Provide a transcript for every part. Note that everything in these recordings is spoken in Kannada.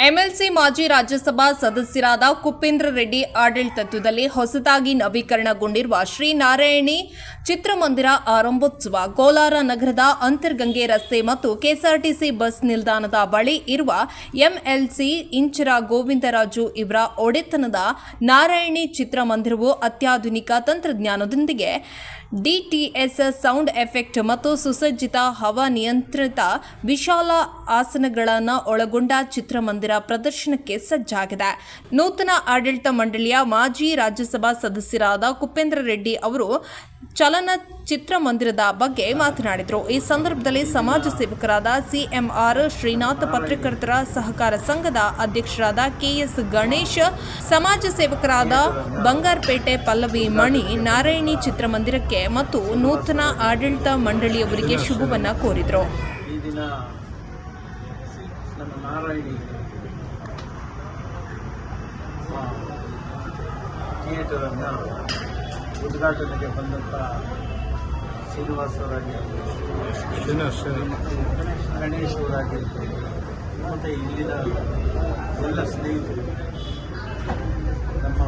ಎಂಎಲ್ಸಿ ಮಾಜಿ ರಾಜ್ಯಸಭಾ ಸದಸ್ಯರಾದ ಕುಪೇಂದ್ರ ರೆಡ್ಡಿ ಆಡಳಿತತ್ವದಲ್ಲಿ ಹೊಸದಾಗಿ ನವೀಕರಣಗೊಂಡಿರುವ ಶ್ರೀನಾರಾಯಣಿ ಚಿತ್ರಮಂದಿರ ಆರಂಭೋತ್ಸವ ಕೋಲಾರ ನಗರದ ಅಂತರ್ಗಂಗೆ ರಸ್ತೆ ಮತ್ತು ಕೆಎಸ್ಆರ್ಟಿಸಿ ಬಸ್ ನಿಲ್ದಾಣದ ಬಳಿ ಇರುವ ಎಂಎಲ್ಸಿ ಇಂಚರ ಗೋವಿಂದರಾಜು ಇವರ ಒಡೆತನದ ನಾರಾಯಣಿ ಚಿತ್ರಮಂದಿರವು ಅತ್ಯಾಧುನಿಕ ತಂತ್ರಜ್ಞಾನದೊಂದಿಗೆ ಡಿಟಿಎಸ್ ಸೌಂಡ್ ಎಫೆಕ್ಟ್ ಮತ್ತು ಸುಸಜ್ಜಿತ ಹವಾನಿಯಂತ್ರಿತ ವಿಶಾಲ ಆಸನಗಳನ್ನು ಒಳಗೊಂಡ ಚಿತ್ರಮಂದಿರ ಪ್ರದರ್ಶನಕ್ಕೆ ಸಜ್ಜಾಗಿದೆ. ನೂತನ ಆಡಳಿತ ಮಂಡಳಿಯ ಮಾಜಿ ರಾಜ್ಯಸಭಾ ಸದಸ್ಯರಾದ ಕುಪೇಂದ್ರ ರೆಡ್ಡಿ ಅವರು ಚಲನ ಚಿತ್ರಮಂದಿರದ ಬಗ್ಗೆ ಮಾತನಾಡಿದರು. ಈ ಸಂದರ್ಭದಲ್ಲಿ ಸಮಾಜ ಸೇವಕರಾದ ಸಿಎಂಆರ್ ಶ್ರೀನಾಥ್, ಪತ್ರಕರ್ತರ ಸಹಕಾರ ಸಂಘದ ಅಧ್ಯಕ್ಷರಾದ ಕೆಎಸ್ ಗಣೇಶ್, ಸಮಾಜ ಸೇವಕರಾದ ಬಂಗಾರಪೇಟೆ ಪಲ್ಲವಿ ಮಣಿ, ನಾರಾಯಣಿ ಚಿತ್ರಮಂದಿರಕ್ಕೆ ಮತ್ತು ನೂತನ ಆಡಳಿತ ಮಂಡಳಿಯವರಿಗೆ ಶುಭವನ್ನು ಕೋರಿದರು ಈ ದಿನ ನಮ್ಮ ನಾರಾಯಣಿ ಥಿಯೇಟರನ್ನು ಉದ್ಘಾಟನೆಗೆ ಬಂದಂಥ ಶ್ರೀನಿವಾಸವರಾಗಿರ್ಬೋದು ಗಣೇಶ್ ಅವರಾಗಿರ್ಬೋದು ಮತ್ತು ಇಲ್ಲಿನ ಎಲ್ಲ ಸ್ನೇಹಿತರು, ನಮ್ಮ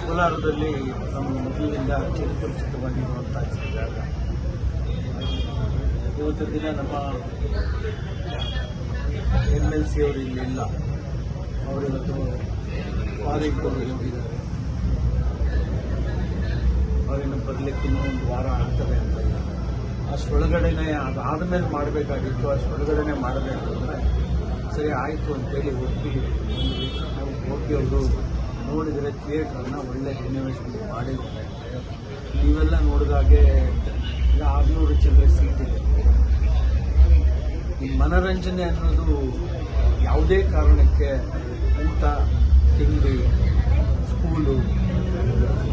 ಕೋಲಾರದಲ್ಲಿ ನಮ್ಮ ಮೊದಲಿನಿಂದ ಚಿರಪರಿಚಿತವಾಗಿರುವಂಥ ಜಾಗ. ಇವತ್ತು ದಿನ ನಮ್ಮ ಎಂ ಎಲ್ ಸಿ ಅವರು ಇಲ್ಲಿಲ್ಲ ಅವರಿವತ್ತು ಫಾರಿನ್ ಬರ್ಲಿಕ್ಕೆ ಇನ್ನೂ ಒಂದು ವಾರ ಆಗ್ತದೆ ಅಂತ ಇಲ್ಲ. ಅದಾದ ಮೇಲೆ ಮಾಡಬೇಕಾಗಿತ್ತು ಅಷ್ಟೊಳಗಡೆನೆ ಮಾಡಬೇಕು ಅಂದರೆ ಸರಿ ಆಯಿತು ಅಂತೇಳಿ ಒಪ್ಪಿ. ನಾವು ಒಪ್ಪಿ ಅವರು ನೋಡಿದರೆ ಥಿಯೇಟ್ರನ್ನ ಒಳ್ಳೆ ರಿನೋವೇಷನ್ ಮಾಡಿದ್ದಾರೆ ನೀವೆಲ್ಲ ನೋಡಿದಾಗೆ ಈಗ ಆರುನೂರು ಚಿಲ್ಲರೆ ಸೀಟ್ ಇದೆ. ಈ ಮನೋರಂಜನೆ ಅನ್ನೋದು ಯಾವುದೇ ಕಾರಣಕ್ಕೆ ಊಟ ತಿಂಡಿ, ಸ್ಕೂಲು,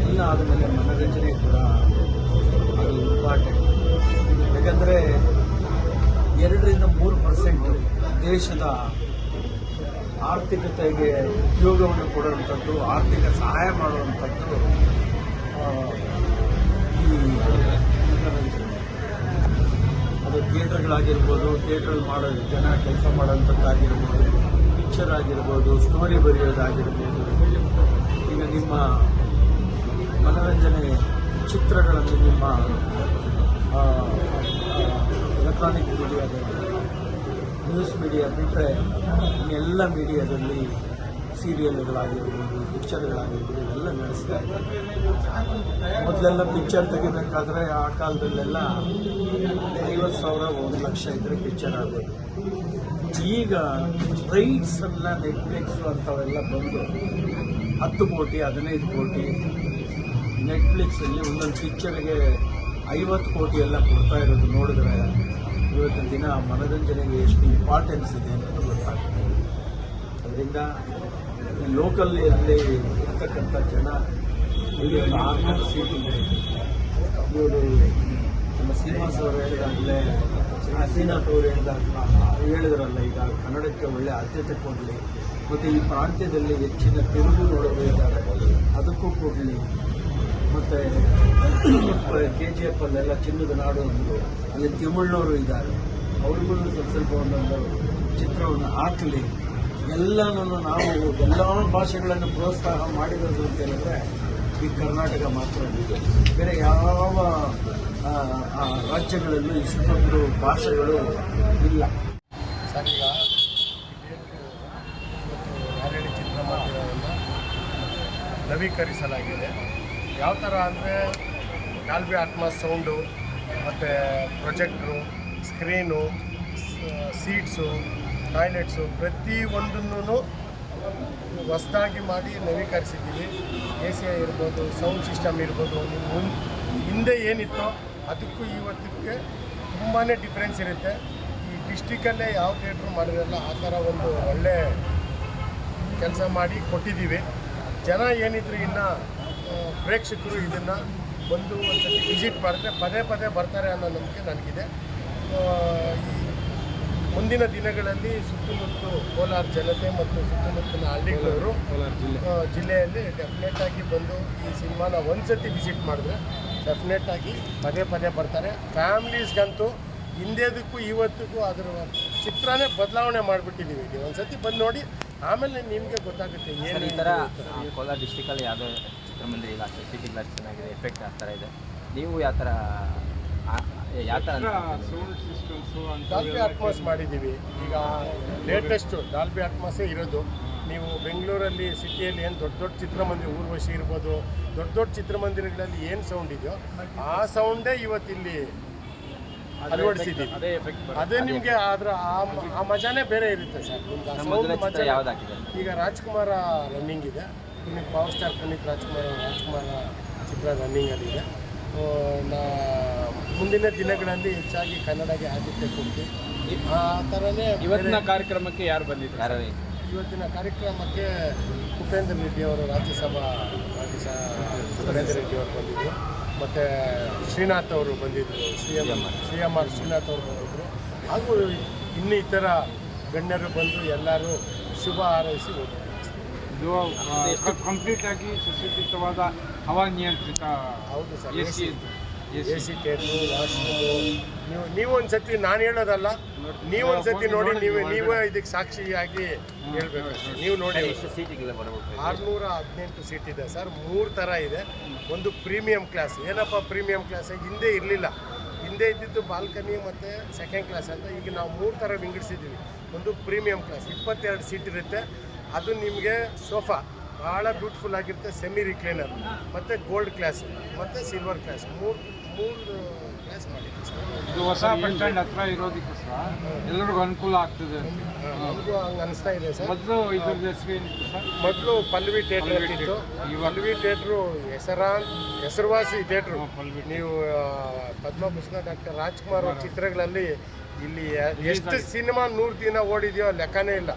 ಎಲ್ಲ ಆದಮೇಲೆ ಮನೋರಂಜನೆ ಕೂಡ ಅದು ಇಂಪಾರ್ಟೆಂಟ್. ಯಾಕಂದರೆ ಎರಡರಿಂದ ಮೂರು ಪರ್ಸೆಂಟ್ ದೇಶದ ಆರ್ಥಿಕತೆಗೆ ಉದ್ಯೋಗವನ್ನು ಕೊಡುವಂಥದ್ದು, ಆರ್ಥಿಕ ಸಹಾಯ ಮಾಡುವಂಥದ್ದು ಈ ಅದು ಥಿಯೇಟರ್ಗಳಾಗಿರ್ಬೋದು ಥಿಯೇಟ್ರಲ್ಲಿ ಮಾಡೋ ಜನ ಕೆಲಸ ಮಾಡೋಂಥದ್ದಾಗಿರ್ಬೋದು ಪಿಕ್ಚರ್ ಆಗಿರ್ಬೋದು ಸ್ಟೋರಿ ಬರೆಯೋದಾಗಿರ್ಬೋದು, ಈಗ ನಿಮ್ಮ ಮನೋರಂಜನೆ ಚಿತ್ರಗಳನ್ನು ನಿಮ್ಮ ಎಲೆಕ್ಟ್ರಾನಿಕ್ ಮೀಡಿಯಾದಲ್ಲಿ ನ್ಯೂಸ್ ಮೀಡಿಯಾ ಬಿಟ್ಟರೆ ಇನ್ನೆಲ್ಲ ಮೀಡಿಯಾದಲ್ಲಿ ಸೀರಿಯಲ್ಗಳಾಗಿರ್ಬೋದು ಪಿಕ್ಚರ್ಗಳಾಗಿರ್ಬೋದು ಇವೆಲ್ಲ ನಡೆಸ್ತಾ ಇದ್ದಾರೆ. ಮೊದಲೆಲ್ಲ ಪಿಕ್ಚರ್ ತೆಗಿಬೇಕಾದ್ರೆ ಆ ಕಾಲದಲ್ಲೆಲ್ಲ ಸಾವಿರ, ಒಂದು ಲಕ್ಷ ಇದ್ರೆ ಪಿಕ್ಚರ್ ಆಗೋದು ಈಗ ರೈಟ್ಸ್ ಎಲ್ಲ ನೆಟ್ಫ್ಲಿಕ್ಸ್ ಅಂಥವೆಲ್ಲ ಬಂದು ಹತ್ತು ಕೋಟಿ, ಹದಿನೈದು ಕೋಟಿ ನೆಟ್ಫ್ಲಿಕ್ಸಲ್ಲಿ ಒಂದೊಂದು ಪಿಕ್ಚರ್ಗೆ ಐವತ್ತು ಕೋಟಿ ಎಲ್ಲ ಕೊಡ್ತಾ ಇರೋದು ನೋಡಿದ್ರೆ ಇವತ್ತಿನ ದಿನ ಮನೋರಂಜನೆಗೆ ಎಷ್ಟು ಇಂಪಾರ್ಟೆನ್ಸ್ ಇದೆ ಅನ್ನೋದು ಗೊತ್ತಾಗ್ತದೆ. ಅದರಿಂದ ಲೋಕಲ್ ಅಲ್ಲಿ ಇರ್ತಕ್ಕಂಥ ಜನ ಇಲ್ಲಿ ಇವರು ನಮ್ಮ ಶ್ರೀನಿವಾಸ್ ಅವರು ಹೇಳಿದಾಗಲೇ ಶ್ರೀನಾಥ್ ಅವರು ಹೇಳಿದಾಗ ಹೇಳಿದ್ರಲ್ಲ, ಈಗ ಕನ್ನಡಕ್ಕೆ ಒಳ್ಳೆ ಆದ್ಯತೆ ಕೊಡಲಿ, ಮತ್ತು ಈ ಪ್ರಾಂತ್ಯದಲ್ಲಿ ಹೆಚ್ಚಿನ ತಿರುಗು ನೋಡಬೇಕಾದ ಅದಕ್ಕೂ ಕೊಡಲಿ. ಮತ್ತು ಕೆ ಜಿ ಎಫ್ ಅಲ್ಲೆಲ್ಲ ಚಿನ್ನದ ನಾಡು ಅಂದರು ಅಲ್ಲಿ ತಿಮ್ಮಣ್ಣವರು ಇದ್ದಾರೆ. ಅವ್ರಿಗೂ ಸ್ವಲ್ಪ ಸ್ವಲ್ಪ ಒಂದೊಂದು ಚಿತ್ರವನ್ನು ಹಾಕಲಿ. ಎಲ್ಲನೂ ನಾವು ಎಲ್ಲ ಭಾಷೆಗಳನ್ನು ಪ್ರೋತ್ಸಾಹ ಮಾಡಿರೋದು ಅಂತ ಹೇಳಿದ್ರೆ ಈ ಕರ್ನಾಟಕ ಮಾತ್ರ ಬೇರೆ ಯಾವ ರಾಜ್ಯಗಳಲ್ಲೂ ಇಷ್ಟೊಂದು ಭಾಷೆಗಳು ಇಲ್ಲ. ಸರ್, ಈಗ ನಾರಾಯಣ ಚಿತ್ರಮಂದಿರವನ್ನು ನವೀಕರಿಸಲಾಗಿದೆ. ಯಾವ ಥರ ಅಂದರೆ ಡಾಲ್ಬಿ ಆತ್ಮ ಸೌಂಡು, ಮತ್ತು ಪ್ರೊಜೆಕ್ಟ್ರು, ಸ್ಕ್ರೀನು ಸೀಟ್ಸು, ಟಾಯ್ಲೆಟ್ಸು ಪ್ರತಿ ಒಂದನ್ನು ಹೊಸದಾಗಿ ಮಾಡಿ ನವೀಕರಿಸಿದ್ದೀವಿ. ಎ ಸಿ ಇರ್ಬೋದು, ಸೌಂಡ್ ಸಿಸ್ಟಮ್ ಇರ್ಬೋದು ಹಿಂದೆ ಏನಿತ್ತೋ ಅದಕ್ಕೂ ಇವತ್ತಿಗೆ ತುಂಬಾ ಡಿಫ್ರೆನ್ಸ್ ಇರುತ್ತೆ. ಈ ಡಿಸ್ಟಿಕಲ್ಲೇ ಯಾವ ಥಿಯೇಟ್ರ್ ಮಾಡಿರಲ್ಲ ಆ ಥರ ಒಂದು ಒಳ್ಳೆ ಕೆಲಸ ಮಾಡಿ ಕೊಟ್ಟಿದ್ದೀವಿ. ಜನ ಏನಿದ್ರು ಇನ್ನು ಪ್ರೇಕ್ಷಕರು ಇದನ್ನು ಬಂದು ಒಂದು ಸರ್ತಿ ವಿಸಿಟ್ ಮಾಡಿದ್ರೆ ಪದೇ ಪದೇ ಬರ್ತಾರೆ ಅನ್ನೋ ನಂಬಿಕೆ ನನಗಿದೆ. ಈ ಮುಂದಿನ ದಿನಗಳಲ್ಲಿ ಸುತ್ತಮುತ್ತ ಕೋಲಾರ ಜನತೆ ಮತ್ತು ಸುತ್ತಮುತ್ತಲಿನ ಹಳ್ಳಿಗಳವರು ಆ, ಜಿಲ್ಲೆಯಲ್ಲಿ ಡೆಫಿನೆಟ್ ಆಗಿ ಬಂದು ಈ ಸಿನಿಮಾನ ಒಂದ್ಸತಿ ವಿಸಿಟ್ ಮಾಡಿದ್ರೆ ಡೆಫಿನೆಟ್ ಆಗಿ ಪದೇ ಪದೇ ಬರ್ತಾರೆ. ಫ್ಯಾಮಿಲೀಸ್ಗಂತೂ ಹಿಂದೆದಕ್ಕೂ ಇವತ್ತಿಗೂ ಅದರ ಚಿತ್ರನೇ ಬದಲಾವಣೆ ಮಾಡಿಬಿಟ್ಟಿದ್ದೀವಿ ಒಂದು ಒಂದ್ಸತಿ ಬಂದು ನೋಡಿ ಆಮೇಲೆ ನಿಮಗೆ ಗೊತ್ತಾಗುತ್ತೆ ಸರ್ ಏನು ಈ ಥರ ಆ, ಕೋಲಾರ ಡಿಸ್ಟಿಕಲ್ಲಿ ಯಾವುದೇ ಚಿತ್ರಮಂದಿರ ಇಲ್ಲ ಸಿಟಿ ಗ್ಲಾಸ್ ಚೆನ್ನಾಗಿದೆ ಎಫೆಕ್ಟ್ ಆ ಥರ ಇದೆ. ನೀವು ಯಾವ ಥರ ಯಾವ ಥರ ಡಾಲ್ಬಿ ಅಟ್ಮಾಸ್ ಮಾಡಿದ್ದೀವಿ. ಈಗ ಲೇಟೆಸ್ಟು ಡಾಲ್ಬಿ ಅಟ್ಮಾಸೇ ಇರೋದು. ನೀವು ಬೆಂಗಳೂರಲ್ಲಿ ಸಿಟಿಯಲ್ಲಿ ಏನು ದೊಡ್ಡ ದೊಡ್ಡ ಚಿತ್ರಮಂದಿರ ಊರ್ವಶಿ ಇರ್ಬೋದು ದೊಡ್ಡ ದೊಡ್ಡ ಚಿತ್ರಮಂದಿರಗಳಲ್ಲಿ ಏನು ಸೌಂಡ್ ಇದೆಯೋ ಆ ಸೌಂಡೇ ಇವತ್ತಿಲ್ಲಿ ಅಳವಡಿಸಿದ್ದೀವಿ ಅದೇ ಎಫೆಕ್ಟ್ ಅದೇ ನಿಮಗೆ ಅದರ ಆ ಮಜಾನೇ ಬೇರೆ ಇರುತ್ತೆ ಸರ್. ಈಗ ರಾಜ್ಕುಮಾರ ರನ್ನಿಂಗ್ ಇದೆ. ಪುನೀತ್ ಪವರ್ ಸ್ಟಾರ್ ಪುನೀತ್ ರಾಜ್ಕುಮಾರ್ ರಾಜ್ಕುಮಾರ ಚಿತ್ರ ರನ್ನಿಂಗಲ್ಲಿದೆ ನಾ ಮುಂದಿನ ದಿನಗಳಲ್ಲಿ ಹೆಚ್ಚಾಗಿ ಕನ್ನಡಗೆ ಆದ್ಯತೆ ಕೊಡ್ತೀವಿ ಆ ಥರನೇ ಇವತ್ತಿನ ಕಾರ್ಯಕ್ರಮಕ್ಕೆ ಯಾರು ಬಂದಿದ್ದಾರೆ? ಇವತ್ತಿನ ಕಾರ್ಯಕ್ರಮಕ್ಕೆ ಉಪೇಂದ್ರ ರೆಡ್ಡಿ ಅವರು ರಾಜ್ಯಸಭಾ ರಾಜ್ಯಸ ಸುರೇಂದ್ರ ರೆಡ್ಡಿ ಅವರು ಬಂದಿದ್ದರು ಮತ್ತು ಶ್ರೀನಾಥ್ ಅವರು ಬಂದಿದ್ದರು C M C M R. Srinath ಅವರು ಬಂದಿದ್ದರು ಹಾಗೂ ಇನ್ನೂ ಇತರ ಗಣ್ಯರು ಬಂದು ಎಲ್ಲರೂ ಶುಭ ಹಾರೈಸಿ ಹೋಗಿದ್ದಾರೆ ಇದು ಕಂಪ್ಲೀಟ್ ಆಗಿ ಸುಸಜ್ಜಿತವಾದ ಹವಾನಿಯಂತ್ರಿತ ಹೌದು sir A C A washroom ನೀವು ನೀವು ಒಂದ್ಸತಿ ನಾನು ಹೇಳೋದಲ್ಲ ನೀವು ಒಂದ್ಸತಿ ನೋಡಿ ನೀವು ನೀವೇ ಇದಕ್ಕೆ ಸಾಕ್ಷಿಯಾಗಿ ಹೇಳ್ಬೇಕು. ನೀವು ನೋಡಿ ಆರುನೂರ ಹದಿನೆಂಟು ಸೀಟ್ ಇದೆ. ಸರ್ ಮೂರು ಥರ ಇದೆ. ಒಂದು ಪ್ರೀಮಿಯಂ ಕ್ಲಾಸ್ ಏನಪ್ಪ ಪ್ರೀಮಿಯಂ ಕ್ಲಾಸ್ ಹಿಂದೆ ಇರಲಿಲ್ಲ. ಹಿಂದೆ ಇದ್ದಿದ್ದು ಬಾಲ್ಕನಿ ಮತ್ತು ಸೆಕೆಂಡ್ ಕ್ಲಾಸ್ ಅಂತ. ಈಗ ನಾವು ಮೂರು ಥರ ವಿಂಗಡಿಸಿದ್ದೀವಿ. ಒಂದು ಪ್ರೀಮಿಯಂ ಕ್ಲಾಸ್ ಇಪ್ಪತ್ತೆರಡು ಸೀಟ್ ಇರುತ್ತೆ. ಅದು ನಿಮಗೆ ಸೋಫಾ ಭಾಳ ಬ್ಯೂಟಿಫುಲ್ ಆಗಿರುತ್ತೆ ಸೆಮಿ ರಿಕ್ಲೈನರ್ ಮತ್ತು ಗೋಲ್ಡ್ ಕ್ಲಾಸ್ ಮತ್ತು ಸಿಲ್ವರ್ ಕ್ಲಾಸ್ ಮೂರು ಮೂರು ಕ್ಲಾಸ್ ಮಾಡಿದ್ದೀವಿ ಇದು ಹೊಸ ಬಸ್ ಸ್ಟ್ಯಾಂಡ್ ಹತ್ರ ಇರೋದಕ್ಕೋಸ್ಕರ ಎಲ್ಲರಿಗೂ ಅನುಕೂಲ ಆಗ್ತದೆ ನಮಗೂ ಹಂಗೆ ಅನಿಸ್ತಾ ಇದೆ ಸರ್. ಮೊದಲು ಸರ್? ಮೊದಲು ಪಲ್ವಿ ಥಿಯೇಟರ್ ಇತ್ತು. ಈ ಪಲ್ವಿ ಥಿಯೇಟ್ರು ಹೆಸರಾ ಹೆಸರುವಾಸಿ ಥಿಯೇಟ್ರು ನೀವು ಆ, ಪದ್ಮಭೂಷಣ ಡಾಕ್ಟರ್ ರಾಜ್ಕುಮಾರ್ ಅವ್ರ ಚಿತ್ರಗಳಲ್ಲಿ ಇಲ್ಲಿ ಎಷ್ಟು ಸಿನಿಮಾ ನೂರು ದಿನ ಓಡಿದೆಯೋ ಲೆಕ್ಕನೇ ಇಲ್ಲ.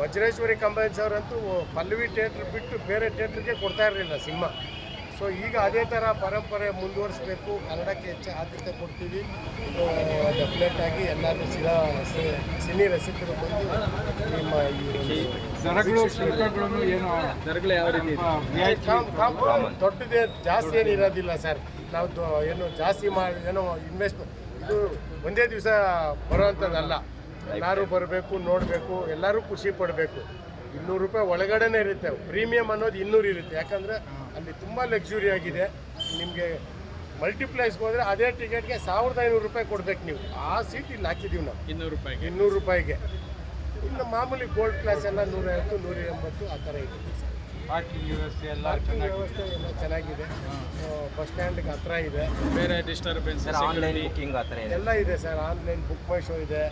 ವಜ್ರೇಶ್ವರಿ ಕಂಬೈನ್ಸ್ ಅವರಂತೂ ಪಲ್ವಿ ಥಿಯೇಟ್ರ್ ಬಿಟ್ಟು ಬೇರೆ ಥಿಯೇಟ್ರಿಗೆ ಕೊಡ್ತಾ ಇರಲಿಲ್ಲ ಸಿನಿಮಾ. ಸೊ ಈಗ ಅದೇ ಥರ ಪರಂಪರೆ ಮುಂದುವರಿಸಬೇಕು. ಕನ್ನಡಕ್ಕೆ ಹೆಚ್ಚು ಆದ್ಯತೆ ಕೊಡ್ತೀವಿ. ಡೆಫಿನೆಟ್ ಆಗಿ ಎಲ್ಲರೂ ಸಿರಾ ಸಿ- ಸಿನಿ ರಸಿಕರು ಬಂದು ನಿಮ್ಮ ಈ ದೊಡ್ಡದೇ ಜಾಸ್ತಿ ಏನು ಇರೋದಿಲ್ಲ ಸರ್. ನಾವು ದೊ- ಏನು ಜಾಸ್ತಿ ಮಾಡಿ ಏನೋ ಇನ್ವೆಸ್ಟ್ ಇದು ಒಂದೇ ದಿವಸ ಬರೋವಂಥದ್ದಲ್ಲ. ಎಲ್ಲರೂ ಬರಬೇಕು ನೋಡಬೇಕು ಎಲ್ಲರೂ ಖುಷಿ ಪಡಬೇಕು. ಇನ್ನೂರು ರೂಪಾಯಿ ಒಳಗಡೆನೇ ಇರುತ್ತೆ. ಪ್ರೀಮಿಯಂ ಅನ್ನೋದು ಇನ್ನೂರು ಇರುತ್ತೆ. ಯಾಕಂದರೆ ಅಲ್ಲಿ ತುಂಬ ಲಕ್ಸುರಿ ಆಗಿದೆ. ನಿಮಗೆ ಮಲ್ಟಿಪ್ಲೈಸ್ಗೆ ಹೋದರೆ ಅದೇ ಟಿಕೆಟ್ಗೆ ಸಾವಿರದ ಐನೂರು ರೂಪಾಯಿ ಕೊಡ್ಬೇಕು ನೀವು. ಆ ಸೀಟ್ ಇಲ್ಲಿ ಹಾಕಿದ್ದೀವಿ ನಾವು. ಇನ್ನೂರು ರೂಪಾಯಿಗೆ. ಇನ್ನೂರು ರೂಪಾಯಿಗೆ. ಇನ್ನು ಮಾಮೂಲಿ ಗೋಲ್ಡ್ ಕ್ಲಾಸ್ ಎಲ್ಲ ನೂರೈವತ್ತು ನೂರ ಎಂಬತ್ತು ಆ ಥರ ಇದೆ. ಸರ್ ಪಾರ್ಕಿಂಗ್ ವ್ಯವಸ್ಥೆ ಎಲ್ಲ ಪಾರ್ಕಿಂಗ್ ವ್ಯವಸ್ಥೆ ಎಲ್ಲ ಚೆನ್ನಾಗಿದೆ. ಬಸ್ ಸ್ಟ್ಯಾಂಡ್ಗೆ ಹತ್ರ ಇದೆ. ಬೇರೆ ಡಿಸ್ಟರ್ಬೆನ್ಸ್ ಆನ್ಲೈನ್ ಬುಕ್ಕಿಂಗ್ ಆ ಥರ ಇದೆ. ಎಲ್ಲ ಇದೆ sir online book my show ಇದೆ.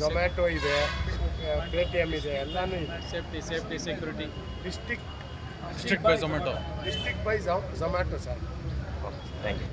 ಝೊಮ್ಯಾಟೊ ಇದೆ ಪೇಟಿಎಮ್ ಇದೆ ಎಲ್ಲನೂ ಇದೆ. Safety safety security district district by Zomato district by Zomato sir thank you